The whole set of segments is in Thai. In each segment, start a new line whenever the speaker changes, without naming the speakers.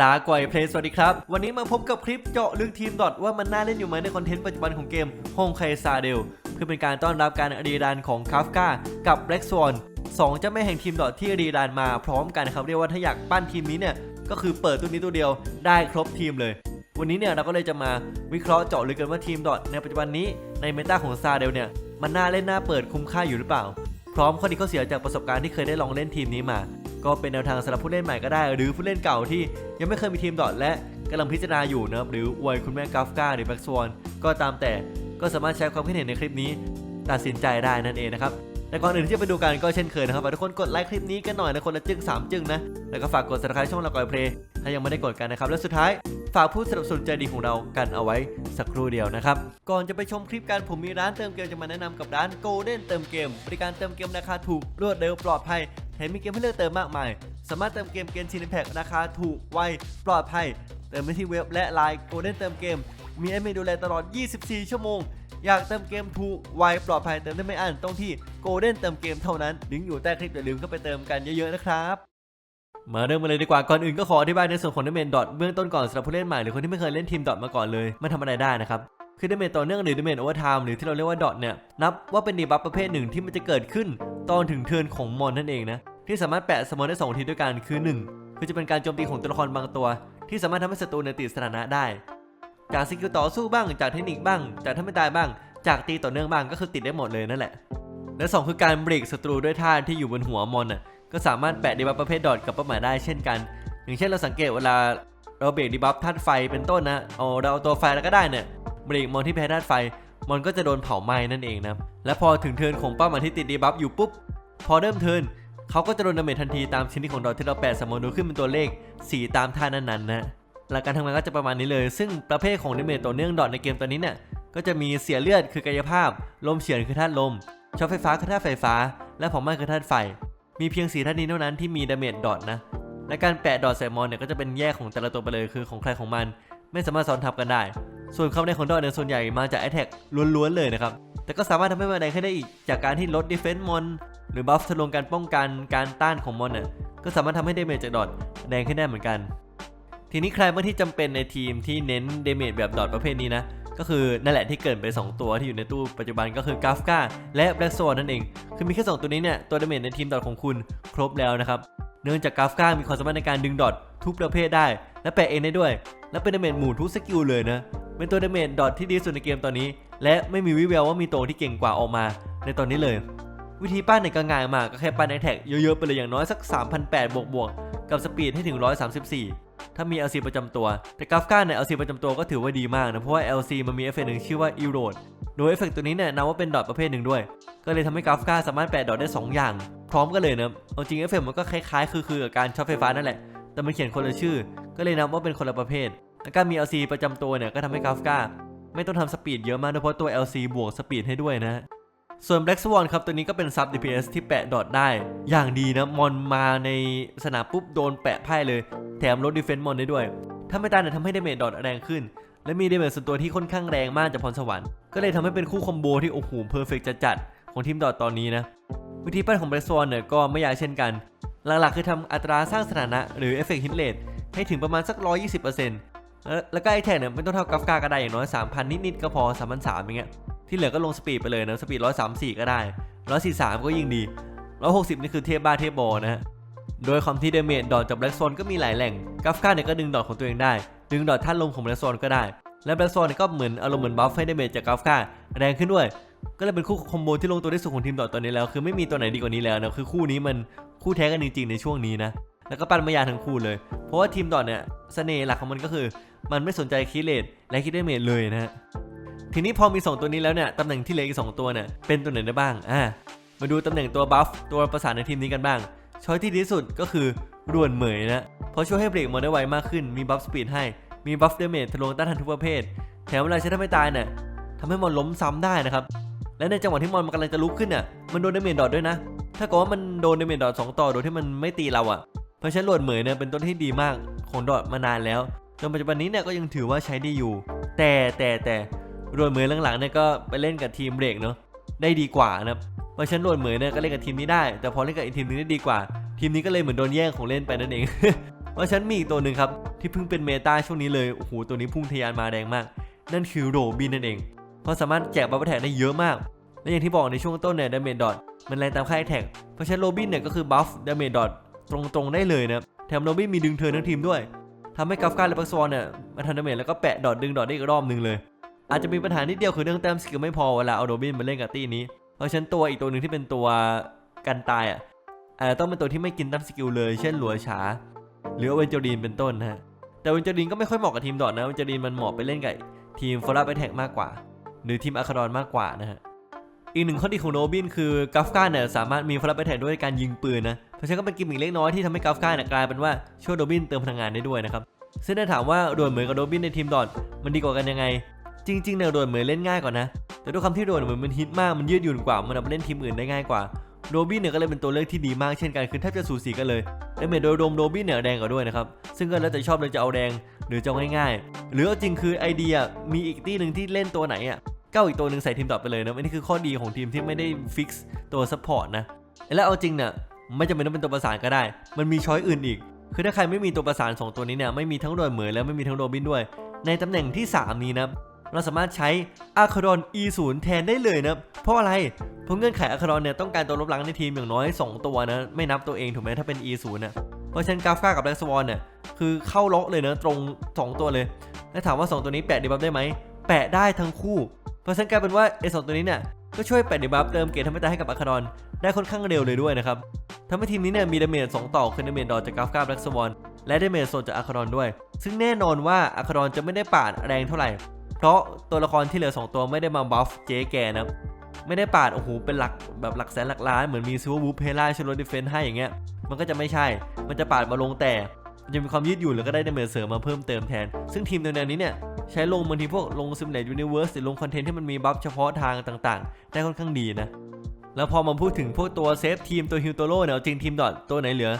ลาก่อยเพลย์สวัสดีครับ วันนี้มาพบกับคลิปเจาะลึกทีมดอทว่ามันน่าเล่นอยู่ไหมในคอนเทนต์ปัจจุบันของเกมฮงไคซาเดลเพื่อเป็นการต้อนรับการอดีดานของคาฟกากับแบล็กสวอนสองเจ้าแม่แห่งทีมดอทที่อดีดานมาพร้อมกันนะครับเรียกว่าถ้าอยากปั้นทีมนี้เนี่ยก็คือเปิดตัวนี้ตัวเดียวได้ครบทีมเลย วันนี้เนี่ยเราก็เลยจะมาวิเคราะห์เจาะลึกกันว่าทีมดอทในปัจจุบันนี้ในเมตาของซาเดลเนี่ยมันน่าเล่นน่าเปิดคุ้มค่าอยู่หรือเปล่า พร้อมข้อดีข้อเสียจากประสบการณ์ที่เคยได้ลองเล่นทีมนี้มา ก็เป็นแนวทางสำหรับผู้เล่นใหม่ก็ได้ หรือผู้เล่นเก่าที่ยังไม่เคยมีทีมดอทและกำลังพิจารณาอยู่นะครับหรืออวยคุณแม่กาฟกาหรือแบ็กสวอนก็ตามแต่ก็สามารถใช้ความคิดเห็นในคลิปนี้ ตัดสินใจได้นั่นเองนะครับแต่ก่อนอื่นที่จะไปดูกันก็เช่นเคยนะครับฝากทุกคนกดไลค์คลิปนี้กันหน่อยนะคนละจึงสามจึงนะแล้วก็ฝากกด subscribe ช่องเราก่อยเพลย์ถ้ายังไม่ได้กดกันนะครับและสุดท้ายฝากผู้สนับสนุนใจดีของเรากันเอาไว้สักครู่เดียวนะครับ ก่อนจะไปชมคลิปกันผมมีร้านเติมเกมจะมาแนะนำกับร้าน Golden เติมเกม บริการเติมเกมราคาถูกรวดเร็วปลอดภัย แถมมีเกมให้เลือกเติมมากมาย สามารถเติมเกมเกมชินแพ็กราคาถูกไวปลอดภัย เติมได้ที่เว็บและไลน์ Golden เติมเกม มีแอดมินดูแลตลอด 24 ชั่วโมง อยากเติมเกมถูกไวปลอดภัยเติมได้ไม่อั้นต้องที่ Golden เติมเกมเท่านั้นลิงก์อยู่ใต้คลิปอย่าลืมเข้าไปเติมกันเยอะๆนะครับมาเริ่มกันเลยดีกว่า ก่อนอื่นก็ขออธิบายในส่วนของดเมนดอทเบื้องต้นก่อนสำหรับผู้เล่นใหม่หรือคนที่ไม่เคยเล่นทีมดอทมาก่อนเลยมันทำอะไรได้นะครับ คือดเมนต่อเนื่องหรือดเมนโอเวอร์ไทม์หรือที่เราเรียกว่าดอทเนี่ยนับว่าเป็นดีบัฟประเภทหนึ่งที่มันจะเกิดขึ้น ตอนถึงเทิร์นของมอนนั่นเองนะ ที่สามารถแปะสมอนได้สองทีด้วยกันคือ 1 คือจะเป็นการโจมตีของตัวละครบางตัว ที่สามารถทำให้ศัตรูในติดสถานะได้ จากสกิลต่อสู้บ้าง จากเทคนิคบ้าง จากถ้าไม่ตายบ้าง จากตีต่อเนื่องบ้างก็คือติดได้หมดเลยนั่นแหละ และสองคือการเบรกศัตรูด้วยท่าที่อยู่บนหัวมอนน่ะก็สามารถแปะดีบัฟประเภทดอทกับเป้าหมายได้เช่นกัน อย่างเช่นเราสังเกตเวลาเราเบรกดีบัฟธาตุไฟเป็นต้นนะเอาเราเอาตัวไฟแล้วก็ได้เนี่ยเบรกมอนที่แพ้ธาตุไฟมอนก็จะโดนเผาไหม้นั่นเองนะและพอถึงเทินของเป้าหมายที่ติดดีบัฟอยู่ปุ๊บพอเริ่มเทิน เขาก็จะโดนดาเมจทันทีตามชนิดของดอทที่เราแปะสมมติดูขึ้นเป็นตัวเลข 4 ตามท่านั้นๆนะหลักการทำงานก็จะประมาณนี้เลย ซึ่งประเภทของดาเมจต่อเนื่องดอทในเกมตัวนี้เนี่ยก็จะมีเสียเลือดคือกายภาพ ลมเฉือนคือธาตุลมช็อตไฟฟ้าคือธาตุไฟฟ้า และเผาไหม้คือธาตุไฟ มีเพียงสีธาตุนี้เท่านั้นที่มีดาเมจดอทนะและการแปะดอทใส่มอนเนี่ยก็จะเป็นแยกของแต่ละตัวไปเลยคือของใครของมัน ไม่สามารถซ้อนทับกันได้ ส่วนคำในของดอทเนี่ยส่วนใหญ่มาจากแอ t แทกล้วนๆเลยนะครับ แต่ก็สามารถทำให้มันแรงขึ้นได้อีก จากการที่ลดดีเฟนส์มอนหรือบัฟทะลวงการป้องกันการต้านของมอนเนี่ยก็สามารถทำให้เดเมจจากดอทแรงขึ้นได้เหมือนกัน ทีนี้ใครบ้างที่จำเป็นในทีมที่เน้นเดเมจแบบดอทประเภทนี้นะก็คือนั่นแหละที่เกิดไป 2 ตัวที่อยู่ในตู้ปัจจุบันก็คือกาฟกาและแบล็กโซนนั่นเอง คือมีแค่ 2 ตัวนี้เนี่ย ตัวดาเมจในทีมดอทของคุณครบแล้วนะครับ เนื่องจากกาฟกามีความสามารถในการดึงดอททุกประเภทได้ และแปะเองได้ด้วย และเป็นดาเมจหมู่ทุกสกิลเลยนะ เป็นตัวดาเมจดอทที่ดีสุดในเกมตอนนี้ และไม่มีวิแววว่ามีตัวที่เก่งกว่าออกมาในตอนนี้เลย วิธีปั้นเนี่ยก็ง่ายมากก็แค่ปั้นในแท็กเยอะๆไปเลยอย่างน้อยสัก 3,800 บวกบวกๆกับสปีดให้ถึง 134 ถ้ามี LC ประจำตัว แต่กราฟก้าเนี่ย LC ประจำตัวก็ถือว่าดีมากนะ เพราะว่า LC มันมีเอฟเฟกต์หนึ่งชื่อว่า e r o d โดยเอฟเฟกต์ตัวนี้เนี่ยนับว่าเป็นดอทประเภทหนึ่งด้วย ก็เลยทำให้กราฟก้าสามารถแปะดอทได้ 2 อย่าง พร้อมกันเลยนะเอาจริงเอฟเฟกต์มันก็คล้ายๆ คือๆกับการช็อตไฟฟ้านั่นแหละ แต่มันเขียนคนละชื่อ ก็เลยนับว่าเป็นคนละประเภท และการมี LC ประจำตัวเนี่ยก็ทำให้กาฟกาไม่ต้องทำสปีดเยอะมากด้วยเพราะตัว LC บวกสปีดให้ด้วยนะ ส่วน Black Swan ครับตัวนี้ก็เป็นซับ DPS ที่แปะดอทได้ อย่างดีนะ มอนมาในสนามปุ๊บโดนแปะไพ่เลย แถมลดดีเฟนต์มอนได้ด้วย ถ้าไม่ตายเนี่ยทำให้ดเมจดอทแรงขึ้น และมีดเมจส่วนตัวที่ค่อนข้างแรงมากจากพรสวรรค์ ก็เลยทำให้เป็นคู่คอมโบที่โอ้โหเพอร์เฟกต์จัดๆของทีมดอทตอนนี้นะ วิธีปั้นของ Black Swan เนี่ยก็ไม่ยากเช่นกัน หลักๆคือทำอัตราสร้างสถานะหรือเอฟเฟกต์ฮิตเลทให้ถึงประมาณสัก 120%แล้วแล้วก็ไอแท็กเนี่ยไม่ต้องเท่ากราฟกาก็ไดอย่างน้อย 3,000 นิดๆก็พอ 3,300อย่างเงี้ยที่เหลือก็ลงสปีดไปเลยนะสปีด134 ก็ได้ 143 ก็ยิ่งดี 160 นี่คือเทพบ้าเทพบอนะฮะโดยความที่เดเมจดอทจากแบล็กโซนก็มีหลายแหล่งกราฟกาเนี่ยก็ดึงดอทของตัวเองได้ ดึงดอทท่านลงของแบล็กโซนก็ได้ และแบล็กโซนเนี่ยก็เหมือนอารมณ์เหมือนบัฟให้เดเมจจากกราฟกาแรงขึ้นด้วย ก็เลยเป็นคู่คอมโบที่ลงตัวที่สุดของทีมดอทตอนนี้แล้ว คือไม่มีตัวไหนดีกว่านี้แล้วนะคือคู่นี้มัน คู่แท้กันจริงๆ ในช่วงนี้นะ แล้วก็ปั้นมายาทั้งคู่เลย เพราะว่าทีมดอทเนี่ยเสน่ห์หลักของมันก็คือ มันไม่สนใจคิเลตและคิดเดเมจเลยนะฮะ ทีนี้พอมี 2 ตัวนี้แล้วเนี่ยตำแหน่งที่เหลืออีก2ตัวเนี่ยเป็นตัวไหนได้บ้าง อ่า มาดูตำแหน่งตัวบัฟตัวประสานในทีมนี้กันบ้าง ช้อยที่ดีที่สุดก็คือรวนเหมยนะ เพราะช่วยให้เบรกมอนได้ไวมากขึ้น มีบัฟสปีดให้ มีบัฟเดเมจทะลวงต้านทานทุกประเภท แถมเวลาใช้ถ้าไม่ตายเนี่ยทำให้มอนล้มซ้ำได้นะครับ และในจังหวะที่มอนมันกำลังจะลุกขึ้นเนี่ยมันโดนเดเมจดอทด้วยนะ ถ้าเกิดว่ามันโดนเดเมจดอทสองต่อโดยที่มันไม่ตีเราอะ่ะ เพราะฉะนั้นรวนเหมยเนี่ยเป็นต้นที่ดีมากของดอทมานานแล้วจนปัจจุบันนี้เนี่ยก็ยังถือว่าใช้ได้อยู่ แต่แต่แต่รวนเหมยหลังๆเนี่ยก็ไปเล่นกับทีมเรกเนาะได้ดีกว่านะครับเพราะฉะนันรวนเหมยเนี่ยก็เล่นกับทีมนี้ได้ แต่พอเล่นกับอีกทีมนึงได้ดีกว่า ทีมนี้ก็เลยเหมือนโดนแย่งของเล่นไปนั่นเอง เพราะฉะนันมีอีกตัวหนึ่งครับที่เพิ่งเป็นเมตาช่วงนี้เลยโอ้โหตัวนี้พุ่งทะยานมาแรงมาก นั่นคือโรบินนั่นเองเพราะสามารถแจกบัฟแท็กได้เยอะมาก และอย่างที่บอกในช่วงต้นเนี่ยดาเมจดอทมันแรงตามค่าแท็กเพราะฉะนั้นโรบินเนี่ยก็คือบัฟดาเมจดอทตรงๆได้เลยนะแถมโรบินมีดึงเทิร์นทั้งทีมด้วยทำให้กัฟกาและบักซอนเนี่ยมาทันดาเมจแล้วก็แปะดอทดึงดอทได้อีกรอบหนึ่งเลย อาจจะมีปัญหานิดเดียวคือเรื่องแต้มสกิลไม่พอเวลาเอาโรบินมาเล่นกับตี้นี้เพราะฉะนั้นตัวอีกตัวหนึ่งที่เป็นตัวกันตายอะอาจจะต้องเป็นตัวที่ไม่กินแต้มสกิลเลย เช่นหลัวฉา หรือเวนจอรีนเป็นต้นนะฮะแต่เวนจอรีนก็ไม่ค่อยเหมาะกับทีมดอทนะเวนจอรีนมันเหมาะไปเล่นกับทีมฟอร์ไปแท็กมากกว่า หรือทีมอาคาดอนมากกว่านะฮะ อีกหนึ่งข้อดีของโรบินคือกัฟกาเนี่ยสามารถมีฟอร์ไปแท็กด้วยการยิงปืนนะ เพราะฉะนั้นก็เป็นกิมมิคเล็กน้อยที่ทำให้กัฟกาเนี่ยกลายเป็นว่าช่วยโรบินเติมพลังงานได้ด้วยนะครับ ซึ่งถ้าถามว่าโดนเหมือนกับโรบินในทีมดอทมันดีกว่ากันยังไง จริงๆเนี่ยโดนเหมือนเล่นง่ายกว่านะ แต่ด้วยคำที่โดนเหมือนมันฮิตมากมันยืดหยุ่นกว่ามันเอาไปเล่นทีมอื่นได้ง่ายกว่าโรบินเนี่ยก็เลยเป็นตัวเลือกที่ดีมากเช่นกันคือแทบจะสูสีกันเลยดาเมโดยรวมโรบินเนี่ยแดงกว่าด้วยนะครับ ซึ่งก็แล้วแต่ชอบเลยจะเอาแดงหรือจะง่ายๆ หรือจริงคือไอเดียมีอีกที่หนึ่งที่เล่นตัวไหนอะ ก้าอีกตัวหนึ่งใส่ทีมต่อไปเลยนะอันนี้คือข้อดีของทีมที่ไม่ได้ฟิกซ์ตัวซัพพอร์ตนะแล้วเอาจริงเนี่ยไม่จำเป็นต้องเป็นตัวประสานก็ได้ มันมีช้อยอื่นอีก คือถ้าใครไม่มีตัวประสานสองตัวนี้เนี่ยไม่มีทั้งโดนเหมยแล้วไม่มีทั้งโรบินด้วย ในตำแหน่งที่ 3 นี้นะเราสามารถใช้อาคาดอน E0 แทนได้เลยนะ เพราะอะไร เพราะเงื่อนไขอาคาดอนเนี่ยต้องการตัวลบล้างในทีมอย่างน้อย 2 ตัวนะ ไม่นับตัวเองถูกไหมถ้าเป็น E0 นะเพราะฉะนั้นกาฟกากับแบล็กสวอนเนี่ยคือเข้าล็อกเลยนะตรง 2 ตัวเลย แล้วถามว่า 2 ตัวนี้แปะดีบัฟได้ไหม แปะได้ทั้งคู่ เพราะฉะนั้นกลายเป็นว่าไอสองตัวนี้เนี่ยก็ช่วยแปะดีบัฟเติมเกรดทำให้ตายให้กับอาคาดอนได้ค่อนข้างเร็วเลยด้วยนะครับทำให้ทีมนี้เนี่ยมีดาเมจ2ต่อคือดาเมจดอจากกราฟกาแล็กสวอนและดาเมจโซนจากอาคาดอนด้วย ซึ่งแน่นอนว่าอาคาดอนจะไม่ได้ปาดแรงเท่าไหร่ เพราะตัวละครที่เหลือ 2 ตัวไม่ได้มาบัฟเจ๊แกนะครับไม่ได้ปาดโอ้โหเป็นหลักแบบหลักแสนหลักล้านเหมือนมีซิววูฟเพล่าชโรดิเฟนให้อย่างเงี้ยมันก็จะไม่ใช่ มันจะปาดมาลงแต่มันจะมีความยืดหยุ่นแล้วก็ได้ดาเมจเสริมมาเพิ่มเติมแทน ซึ่งทีมแนวนี้เนี่ย ใช้ลงบางทีพวกลงซิมเลตยูนิเวิร์สหรือลงคอนเทนต์ที่มันมีบัฟเฉพาะทางต่างๆ ได้ค่อนข้างดีนะ แล้วพอมาพูดถึงพวกตัวเซฟทีมตัวฮิวโตโร่เนี่ยจริงทีมดอทตัวไหนเหลือ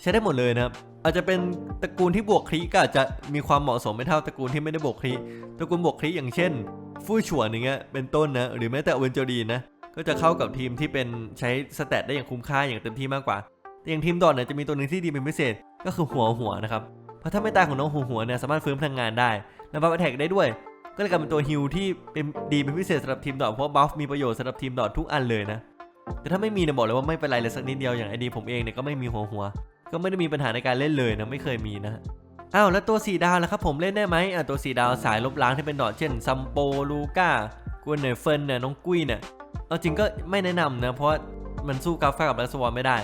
ใช้ได้หมดเลยนะครับอาจจะเป็นตระกูลที่บวกคลิก็อาจจะมีความเหมาะสมไม่เท่าตระกูลที่ไม่ได้บวกคลิตระกูลบวกคลิอย่างเช่น ฟู่ฉวนอย่างเงี้ยเป็นต้นนะหรือแม้แต่เวนเจอดีนนะก็จะเข้ากับทีมที่เป็นใช้สเตตได้อย่างคุ้มค่าอย่างเต็มที่มากกว่า แต่อย่างทีมดอทเนี่ยจะมีตัวหนึ่งที่ดีเป็นพิเศษก็คือหัวหัวนะครับ เพราะถ้าไม่ตายของน้องหัวหัวเนี่ยสามารถฟื้นพลังงานได้และบัฟแท็กได้ด้วย ก็เลยกลายเป็นตัวฮิลที่เป็นดีเป็นพิเศษสำหรับทีมดอทเพราะบัฟมีประโยชน์สำหรับทีมดอททุกอันเลยนะ แต่ถ้าไม่มีเนี่ยบอกเลยว่าไม่เป็นไรเลยสักนิดเดียวอย่างไอดีผมเองเนี่ยก็ไม่มีหัวหัว ก็ไม่ได้มีปัญหาในการเล่นเลยนะไม่เคยมีนะอ้าวแล้วตัวสีดาวล่ะครับผมเล่นได้ไหมอะตัวสีดาวสายลบล้างที่เป็นดอทเช่นซัมโปลูก้ากวนเนเฟินเนี่ยน้องกุ้ยเนี่ยเอาจริงก็ไม่แนะนำนะเพราะมันสู้กราฟกากับแบล็กสวอนไม่ได้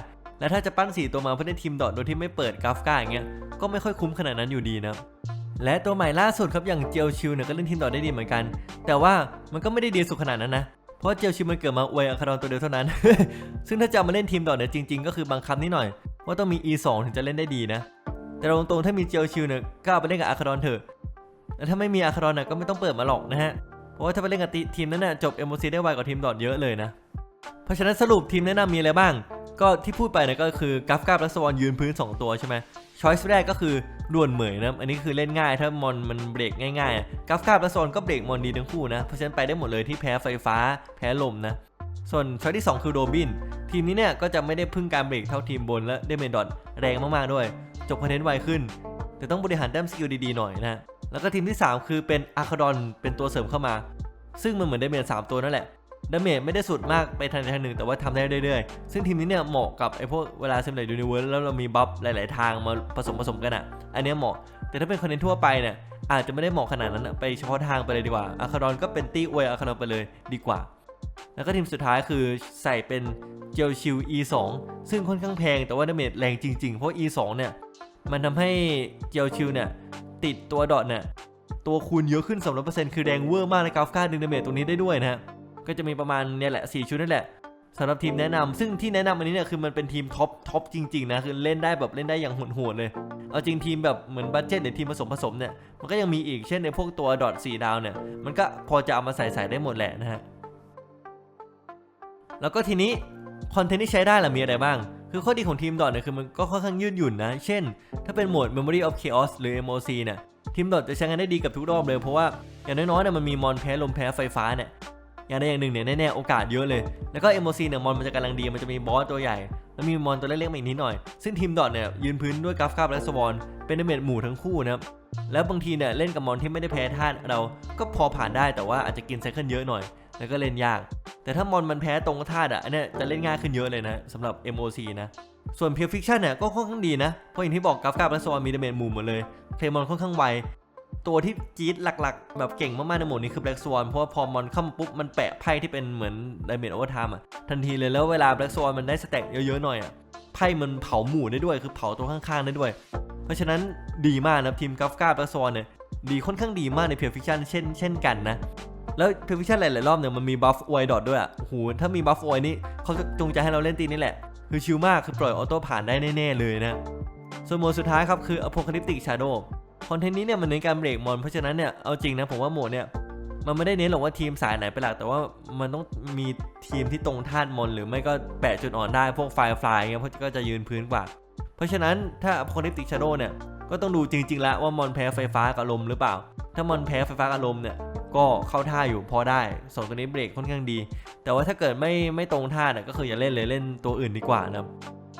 และถ้าจะปั้นสีตัวมาเพื่อได้ทีมดอทโดยที่ไม่เปิดกราฟกาอย่างเงี้ยก็ไม่ค่อยคุ้มขนาดนั้นอยู่ดีนะและตัวใหม่ล่าสุดครับอย่างเจียวชิวเนี่ยก็เล่นทีมดอทได้ดีเหมือนกัน แต่ว่ามันก็ไม่ได้ดีสุดขนาดนั้นนะเพราะเจียวชิวมันเกิดมาอวยอาคาดอนตัวเดียวเท่านั้น ซึ่งถ้าจะมาเล่นทีมดอทเนี่ยจริงๆ ก็คือบังคับนิดหน่อย ว่าต้องมี E2 ถึงจะเล่นได้ดีนะ แต่ตรงๆถ้ามีเจียวชิวเนี่ยก็เอาไปเล่นกับอาคาดอนเถอะแต่ถ้าไม่มีอาคาดอนเนี่ยก็ไม่ต้องเปิดมาหรอกนะฮะเพราะว่าถ้าไปเล่นกับทีมนั้นน่ะจบ MOC ได้ไวกว่าทีมดอทเยอะเลยนะเพราะฉะนั้นสรุปทีมแนะนำมีอะไรบ้าง ก็ที่พูดไปนี่ยก็คือกราฟกราฟและสวอนยืนพื้น 2 ตัวใช่ไหมช้อยส์แรกก็คือด่วนเหมยนะอันนี้คือเล่นง่าย ถ้ามอนมันเบรกง่ายๆกราฟกราฟและสวอนก็เบรกมอนดีทั้งคู่นะเพราะฉะนั้นไปได้หมดเลยที่แพ้ไฟฟ้าแพ้ลมนะส่วนช้อยที่ 2 คือโรบิน ทีมนี้เนี่ยก็จะไม่ได้พึ่งการเบรกเท่าทีมบนและเดเมนดอทแรงมากๆด้วย จบคอนเทนต์ไวขึ้น แต่ต้องบริหารแต้มสกิลดีๆหน่อยนะแล้วก็ทีมที่ 3 คือเป็นอาคาดอนเป็นตัวเสริมเข้ามา ซึ่งมันเหมือนเดเมจสามตัวนั่นแหละ ดาเมจไม่ได้สุดมากไปทางใดทางหนึ่ง แต่ว่าทำได้เรื่อยๆ ซึ่งทีมนี้เนี่ยเหมาะกับไอ้พวกเวลาเซมเลตยูนิเวิร์สแล้วเรามีบัฟหลายๆทางมาผสมผสมกันอะ อันนี้เหมาะ แต่ถ้าเป็นคอนเทนต์ทั่วไปเนี่ยอาจจะไม่ได้เหมาะขนาดนั้นไปเฉพาะทางไปเลยดีกว่าอาคาดอนก็เป็นตี้อวยอาคาดอนไปเลยดีกว่า แล้วก็ทีมสุดท้ายคือใส่เป็นเจลชิล E2 ซึ่งค่อนข้างแพงแต่ว่าดาเมจแรงจริงๆ เพราะ E2 เนี่ยมันทำให้เจลชิลเนี่ยติดตัวดอทเนี่ยตัวคูณเยอะขึ้น200%คือแรงเวอร์มากในกราฟการดึงดาเมจตรงนี้ได้ด้วยนะฮะ ก็จะมีประมาณเนี่ยแหละ4ชุดนั่นแหละสำหรับทีมแนะนำซึ่งที่แนะนำอันนี้เนี่ยคือมันเป็นทีมท็อปท็อปจริงๆนะคือเล่นได้แบบเล่นได้อย่างโหดๆเลย เอาจริงทีมแบบเหมือนบัตเจ็ตหรือทีมผสมผสมเนี่ยมันก็ยังมีอีกเช่นในพวกตัวดอท4ดาวเนี่ยมันก็พอจะเอามาใส่ใส่ได้หมดแหละนะฮะแล้วก็ทีนี้คอนเทนต์ที่ใช้ได้ล่ะมีอะไรบ้าง คือข้อดีของทีมดอทเนี่ยคือมันก็ค่อนข้างยืดหยุ่นนะ เช่น ถ้าเป็นโหมด Memory of Chaos หรือ MOC เนี่ยทีมดอทจะใช้งานได้ดีกับทุกรอบเลยเพราะว่าอย่างน้อยๆเนี่ยมันมีมอนแพ้ลมแพ้ไฟฟ้าเนี่ย อย่างใดอย่างหนึ่งเนี่ยแน่ๆโอกาสเยอะเลย แล้วก็ MOC เนี่ยมอนมันจะกำลังดีมันจะมีบอสตัวใหญ่ แล้วมีมอนตัวเล็กๆมาอีกนิดหน่อย ซึ่งทีมดอทเนี่ยยืนพื้นด้วยกราฟคาบและสวอนเป็นดาเมจหมู่ทั้งคู่นะครับแล้วบางทีเนี่ยเล่นกับมอนที่ไม่ได้แพ้ธาตุเราก็พอผ่านได้แต่ว่าอาจจะกินไซเคิลเยอะหน่อย แล้วก็เล่นยาก แต่ถ้ามอนมันแพ้ตรงธาตุอะอันเนี้ยจะเล่นง่ายขึ้นเยอะเลยนะสำหรับ MOC นะส่วนเพียวฟิกชันเนี่ยก็ค่อนข้างดีนะเพราะอย่างที่บอกกราฟคาบและสวอนมีดาเมจหมู่หมดเลยเคลมอนค่อนข้างไว ตัวที่จี๊ดหลักๆ แบบเก่งมากๆในโหมดนี้คือ Black Swan เพราะว่าพอมอนเข้ามาปุ๊บ มันแปะไพ่ที่เป็นเหมือนไดเมจโอเวอร์ไทม์อะ ทันทีเลยแล้วเวลา Black Swan มันได้สแต็กเยอะๆหน่อยอะ ไพ่มันเผาหมู่ได้ด้วยคือเผาตัวข้างๆได้ด้วย เพราะฉะนั้นดีมากนะทีมกราฟกา Black Swan เนี่ยดีค่อนข้างดีมากในเพียวฟิกชันเช่นเช่นกันนะ แล้วเพียวฟิกชันหลายๆรอบเนี่ยมันมีบัฟอวยดอทด้วยอะโอ้โหถ้ามีบัฟอวยนี่เขาจะจงใจให้เราเล่นตีนี่แหละ คือชิลมากคือปล่อยออโต้ผ่านได้แน่ๆเลยนะส่วนโหมดสุดท้ายครับคือ Apocalyptic Shadow คอนเทนต์นี้เนี่ยมันเน้นการเบรกมอนเพราะฉะนั้นเนี่ยเอาจริงนะผมว่าโหมดเนี่ยมันไม่ได้เน้นหรอกว่าทีมสายไหนเป็นหลัก แต่ว่ามันต้องมีทีมที่ตรงธาตุมอนหรือไม่ก็แปะจุดอ่อนได้พวกไฟฟลายเงี้ยเพราะก็จะยืนพื้นกว่า เพราะฉะนั้นถ้า Apocalyptic Shadow เนี่ยก็ต้องดูจริงๆแล้วว่ามอนแพ้ไฟฟ้ากับลมหรือเปล่า ถ้ามอนแพ้ไฟฟ้ากับลมเนี่ยก็เข้าท่าอยู่พอได้สองตัวนี้เบรกค่อนข้างดี แต่ว่าถ้าเกิดไม่ไม่ตรงท่าเนี่ยก็คืออย่าเล่นเลยเล่นตัวอื่นดีกว่านะ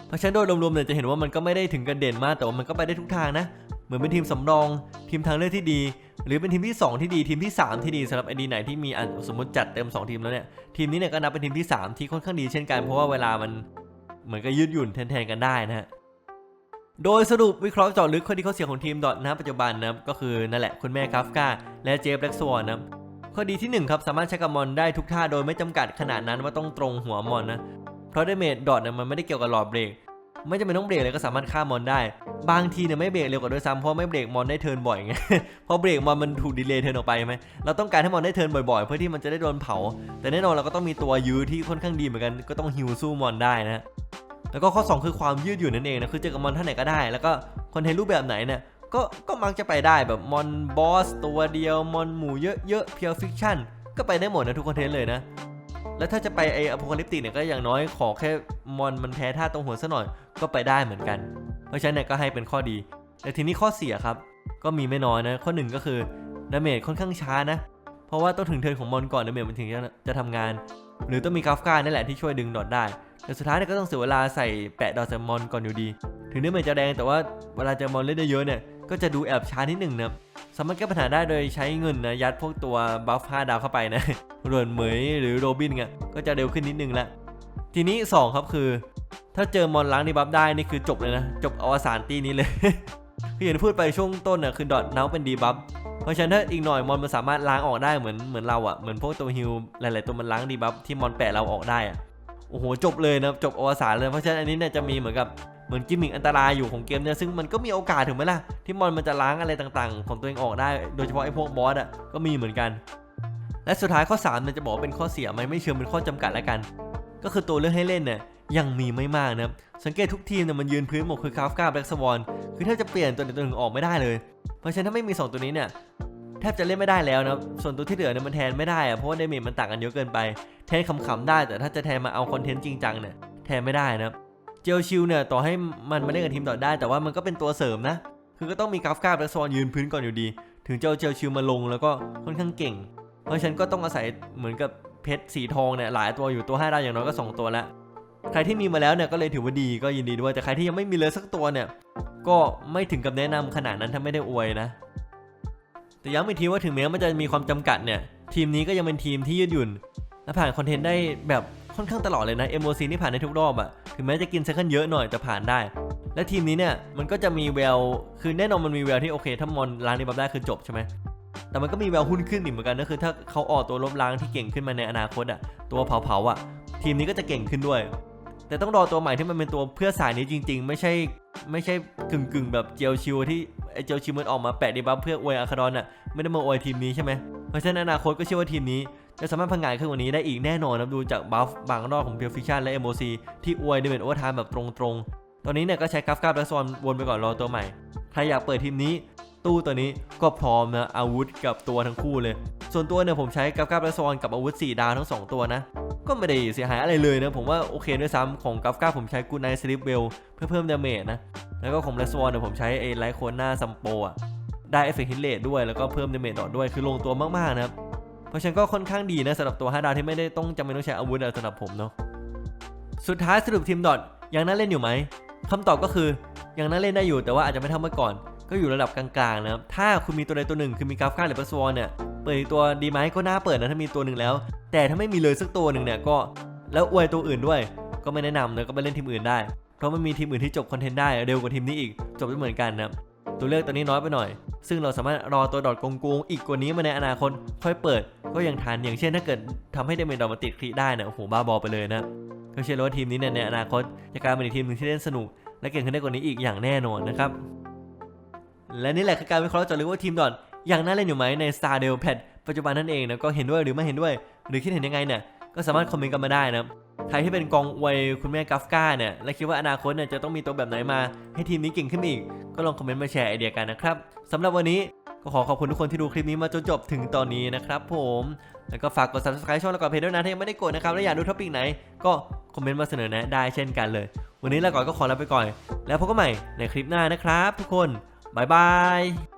เพราะฉะนั้นโดยรวมๆเนี่ยจะเห็นว่ามันก็ไม่ได้ถึงกันเด่นมากแต่ว่ามันก็ไปได้ทุกทางนะ เหมือนเป็นทีมสำรอง ทีมทางเลือกที่ดี หรือเป็นทีมที่ 2 ที่ดี ทีมที่ 3 ที่ดีสำหรับไอดีไหนที่มีอันสมมติจัดเต็ม 2 ทีมแล้วเนี่ย ทีมนี้เนี่ยก็นับเป็นทีมที่ 3 ที่ค่อนข้างดีเช่นกัน เพราะว่าเวลามันเหมือนกับยืดหยุ่นแทนๆกันได้นะฮะโดยสรุปวิเคราะห์เจาะลึกข้อดีข้อเสียของทีมดอทนะปัจจุบันนะก็คือนั่นแหละคุณแม่กราฟกาและเจฟแบล็กสวอนนะข้อดีที่หนึ่งครับสามารถใช้กับมอนได้ทุกท่าโดยไม่จำกัดขนาดนั้นว่าต้องตรงหัวมอนนะเพราะดาเมจดอทเนี่ยมันไม่ได้เกี่ยวกับหลอดเบรก ไม่จำเป็นต้องเบรกเลยก็สามารถฆ่ามอนได้ บางทีเนี่ยไม่เบรกเร็วกว่าด้วยซ้ำเพราะไม่เบรกมอนได้เทิร์นบ่อยไงพอเบรกมอนมันถูกดีเลย์เทิร์นออกไปใช่ไหมเราต้องการให้มอนได้เทิร์นบ่อยๆ เพื่อที่มันจะได้โดนเผา แต่แน่นอนเราก็ต้องมีตัวยื้อที่ค่อนข้างดีเหมือนกันก็ต้องฮิวสู้มอนได้นะแล้วก็ข้อ 2 คือความยืดหยุ่นนั่นเองนะคือเจอกับมอนท่านไหนก็ได้ แล้วก็คอนเทนต์รูปแบบไหนเนี่ยก็ก็มักจะไปได้แบบมอนบอสตัวเดียวมอนหมู่เยอะๆเพียวฟิกชั่นก็ไปได้หมดนะทุกคอนเทนต์เลยนะ แล้วถ้าจะไปไออ p โ c a ลิปติเนี่ยก็อย่างน้อยขอแค่มอนมันแพ้ท่าตรงหัวซะหน่อยก็ไปได้เหมือนกัน เพราะฉะนั้นเนี่ยก็ให้เป็นข้อดี แต่ทีนี้ข้อเสียครับ ก็มีไม่น้อยนะ ข้อหนึ่งก็คือดาเมจค่อนข้างช้านะ เพราะว่าต้องถึงเทินของมอนก่อนดาเมจมันถึงจะจะทำงาน หรือต้องมีกราฟการนั่นแหละที่ช่วยดึงดอทได้ แต่สุดท้ายเนี่ยก็ต้องเสียเวลาใส่แปะดอทแซมมอนก่อนอยู่ดี ถึงดาเมจจะแดงแต่ว่าเวลาเจอมอนเล่นได้เยอะเนี่ย ก็จะดูแอบช้านิดหนึ่งนะสามารถแก้ปัญหาได้โดยใช้เงินนะยัดพวกตัวบัฟ5ดาวเข้าไปนะรวนเหมยหรือโรบินเงี้ยก็จะเร็วขึ้นนิดนึงละทีนี้ 2 ครับคือ ถ้าเจอมอนล้างดีบัฟได้นี่คือจบเลยนะ จบอวสานตีนี้เลยคืออย่างที่พูดไปช่วงต้นน่ะคือดอทเนาเป็นดีบัฟเพราะฉะนั้นถ้าอีกหน่อยมอนมันสามารถล้างออกได้เหมือนเหมือนเราอะ่ะเหมือนพวกตัวฮิลหลาย ๆ ตัวมันล้างดีบัฟที่มอนแปะเราออกได้อะ่ะโอ้โหจบเลยนะจบอวสานเลยเพราะฉะนั้นอันนี้เนี่ยจะมีเหมือนกับ เหมือนกิมมิคอันตรายอยู่ของเกมเนี่ยซึ่งมันก็มีโอกาสถึงไหมล่ะ ที่มอนมันจะล้างอะไรต่างๆ ของตัวเองออกได้ โดยเฉพาะไอ้พวกบอสอะก็มีเหมือนกัน และสุดท้ายข้อ3เนี่ยจะบอกเป็นข้อเสียไหมไม่เชิงเป็นข้อจำกัดแล้วกัน ก็คือตัวเลือกให้เล่นเนี่ยยังมีไม่มากนะสังเกตทุกทีมเนี่ยมันยืนพื้นหมดคือคาฟกาแบล็กสวอนคือแทบจะเปลี่ยนตัวใดตัวหนึ่งออกไม่ได้เลย เพราะฉะนั้นถ้าไม่มี 2 ตัวนี้เนี่ยแทบจะเล่นไม่ได้แล้วนะส่วนตัวที่เหลือเนี่ยมันแทนไม่ได้อะเพราะว่าเดเมจมันต่างกันเยอะเกินไป แทนขำๆได้แต่ถ้าจะแทนมาเอาคอนเทนต์จริงจังเนี่ยแทนไม่ได้นะ เจลชิลเนี่ยต่อให้มันมาเล่นกับทีมต่อได้ แต่ว่ามันก็เป็นตัวเสริมนะ คือก็ต้องมีกราฟกาแล็กสวอนยืนพื้นก่อนอยู่ดี ถึงเจ้าเจลชิลมาลงแล้วก็ค่อนข้างเก่ง เพราะฉันก็ต้องอาศัยเหมือนกับเพชรสีทองเนี่ยหลายตัวอยู่ตัว5ดาวอย่างน้อยก็2ตัวล้วใครที่มีมาแล้วเนี่ยก็เลยถือว่าดีก็ยินดีด้วยแต่ใครที่ยังไม่มีเลยสักตัวเนี่ยก็ไม่ถึงกับแนะนำขนาดนั้นถ้าไม่ได้อวยนะแต่ย้ำอีกทีว่าถึงแม้มันจะมีความจำกัดเนี่ยทีมนี้ก็ยังเป็นทีมที่ยืดหยุ่นและผ่านคอนเทนต์ได้แบบ ค่อนข้างตลอดเลยนะ MOC นี่ผ่านได้ทุกรอบอะถึงแม้จะกินเซคันเยอะหน่อยแต่ผ่านได้ และทีมนี้เนี่ยมันก็จะมีแววคือแน่นอนมันมีแววที่โอเค ถ้ามอนล้างในบัฟได้คือจบใช่ไหมแต่มันก็มีแววหุ้นขึ้นอีกเหมือนกันก็คือ ถ้าเขาออกตัวลบล้างที่เก่งขึ้นมาในอนาคตอะตัวเผาๆอะทีมนี้ก็จะเก่งขึ้นด้วย แต่ต้องรอตัวใหม่ที่มันเป็นตัวเพื่อสายนี้จริง ๆ ไม่ใช่ไม่ใช่กึ่งๆ แบบเจลชิวที่ไอเจลชิวมันออกมาแปะดีบัฟเพื่ออวยอาคาดอนอะไม่ได้มาอวยทีมนี้ใช่ไหมเพราะฉะนั้นอนาคตก็เชื่อว่าทีมนี้ จะสามารถพังงานขึ้นกว่านี้ได้อีกแน่นอนนะดูจากบัฟบางรอบของเพียวฟิชชั่นและ MOC ที่อวยในเมนโอเวอร์ไทม์แบบตรงๆ ตอนนี้เนี่ยก็ใช้กราฟกราฟและซอนวนไปก่อนรอตัวใหม่ ใครอยากเปิดทีมนี้ ตู้ตัวนี้ก็พร้อมนะอาวุธกับตัวทั้งคู่เลย ส่วนตัวเนี่ยผมใช้กับกับและซอนกับอาวุธ 4 ดาวทั้ง 2 ตัวนะ ก็ไม่ได้เสียหายอะไรเลยนะผมว่าโอเคด้วยซ้ำของกัฟก้าผมใช้กูไนสลิปเวลเพื่อเพิ่มดาเมจนะแล้วก็ของแลสวอนเนี่ยผมใช้ไอไลท์โคน่าซัมโปอะได้เอฟเฟกต์ฮิตเลดด้วยแล้วก็เพิ่มดาเมจต่อด้วยคือลงตัวมากๆนะครับ ราะฉะนั้นก็ค่อนข้างดีนะสำหรับตัว5ดาวที่ไม่ได้ต้องจำเป็นต้องใช้อาวุธสำหรับผมเนาะสุดท้ายสรุปทีมดอทยังน่าเล่นอยู่ไหมคำตอบก็คือยังน่าเล่นได้อยู่แต่ว่าอาจจะไม่เท่าเมื่อก่อน ก็อยู่ระดับกลางๆนะครับถ้าคุณมีตัวใดตัวหนึ่งคือมีกราฟก้าหรือปัสวอนเนี่ยเปิดตัวดีไหมก็น่าเปิดนะถ้ามีตัวหนึ่งแล้ว แต่ถ้าไม่มีเลยสักตัวหนึ่งเนี่ยก็แล้วอวยตัวอื่นด้วย ก็ไม่แนะนำนะก็ไปเล่นทีมอื่นได้ เพราะมันมีทีมอื่นที่จบคอนเทนต์ได้เร็วกว่าทีมนี้อีกจบได้เหมือนกันนะครับ ตัวเลือกตัวนี้น้อยไปหน่อย ซึ่งเราสามารถรอตัวดอทโกงอีกกว่านี้มาในอนาคตค่อยเปิดก็ยังทันอย่างเช่นถ้าเกิดทำให้เดเมจดอทมาติดคลิได้เนี่ยโอ้โหบ้าบอไปเลยนะก็เชื่อเลยว่าทีมนี้เนี่ยในอนาคตจะกลายเป็นอีกทีมหนึ่งที่เล่นสนุก และเก่งขึ้นได้กว่านี้อีกอย่างแน่นอนนะครับและนี่แหละคือการวิเคราะห์เจาะลึกว่าทีมดอทยังน่าเล่นอยู่ไหมใน Star d e l p a d ปัจจุบันนั่นเองนะก็เห็นด้วยหรือไม่เห็นด้วย หรือคิดเห็นยังไงเนี่ย ก็สามารถคอมเมนต์กันมาได้นะครับใครที่เป็นกองอวยคุณแม่กัฟก้าเนี่ยและคิดว่าอนาคตเนี่ยจะต้องมีตัวแบบไหนมา ให้ทีมนี้เก่งขึ้นอีก ก็ลองคอมเมนต์มาแชร์ไอเดียกันนะครับสำหรับวันนี้ก็ขอขอบคุณทุกคนที่ดูคลิปนี้มาจนจบถึงตอนนี้นะครับผมแล้วก็ฝากกด subscribe ช่องแล้วก็เพจด้วยนะถ้ายังไม่ได้กดนะครับ และอยากดูท็อปิกไหน ก็คอมเมนต์มาเสนอแนะได้เช่นกันเลย วันนี้ลาก่อนก็ขอลาไปก่อน แล้วพบกันใหม่ในคลิปหน้านะครับ ทุกคนบ๊ายบาย